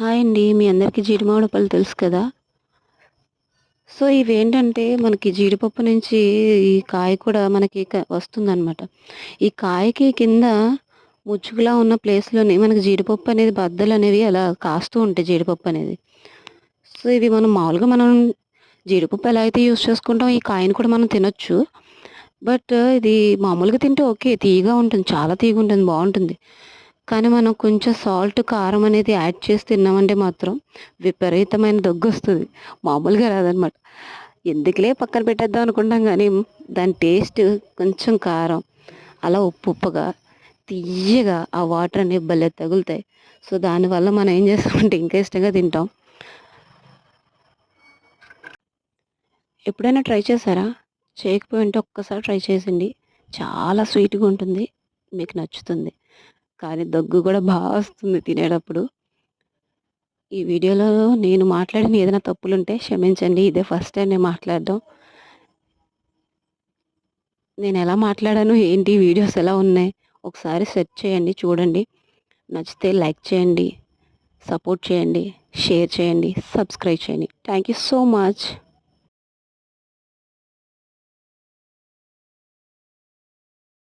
Hi అండి మీ అందరికీ జీడిమామిడి పళ్ళు తెలుసు కదా? సో ఇవేంటంటే మనకి జీడిపప్పు నుంచి ఈ కాయ కూడా మనకి క- వస్తుందన్నమాట. ఈ కాయకి కింద ముచ్చుకులా ఉన్న ప్లేస్లోనే మనకి జీడిపప్పు అనేది బద్దలు అనేవి అలా కాస్తూ ఉంటాయి జీడిపప్పు అనేది. సో ఇవి మనం మామూలుగా మనం జీడిపప్పు ఎలా అయితే యూస్ చేసుకుంటాం ఈ కాయని కూడా మనం తినొచ్చు. బట్ ఇది మామూలుగా తింటే ఓకే తీయగా ఉంటుంది చాలా తీయగా ఉంటుంది బాగుంటుంది. కానీ మనం కొంచెం సాల్ట్ కారం అనేది యాడ్ చేసి తిన్నామంటే మాత్రం విపరీతమైన దగ్గు వస్తుంది. మామూలుగా రాదనమాట ఎందుకులే పక్కన పెట్టేద్దాం అనుకుంటాం కానీ దాని టేస్ట్ కొంచెం కారం అలా ఉప్పు ఉప్పుగా తీయగా ఆ వాటర్ అనేవి భలే తగులుతాయి. సో దానివల్ల మనం ఏం చేస్తామంటే ఇంకా ఇష్టంగా తింటాం. ఎప్పుడైనా ట్రై చేశారా? చేయకపోయి ఉంటే ఒక్కసారి ట్రై చేసిండి చాలా స్వీట్గా ఉంటుంది. మీకు నచ్చుతుంది. కానీ దగ్గు కూడా బాగా వస్తుంది తినేటప్పుడు. ఈ వీడియోలో నేను మాట్లాడిన ఏదైనా తప్పులు ఉంటే క్షమించండి ఇదే ఫస్ట్ టైం నేను మాట్లాడడం. నేను ఎలా మాట్లాడాను ఏంటి వీడియోస్ ఎలా ఉన్నాయి ఒకసారి సెర్చ్ చేయండి చూడండి. నచ్చితే లైక్ చేయండి సపోర్ట్ చేయండి షేర్ చేయండి సబ్స్క్రైబ్ చేయండి. Thank you so much.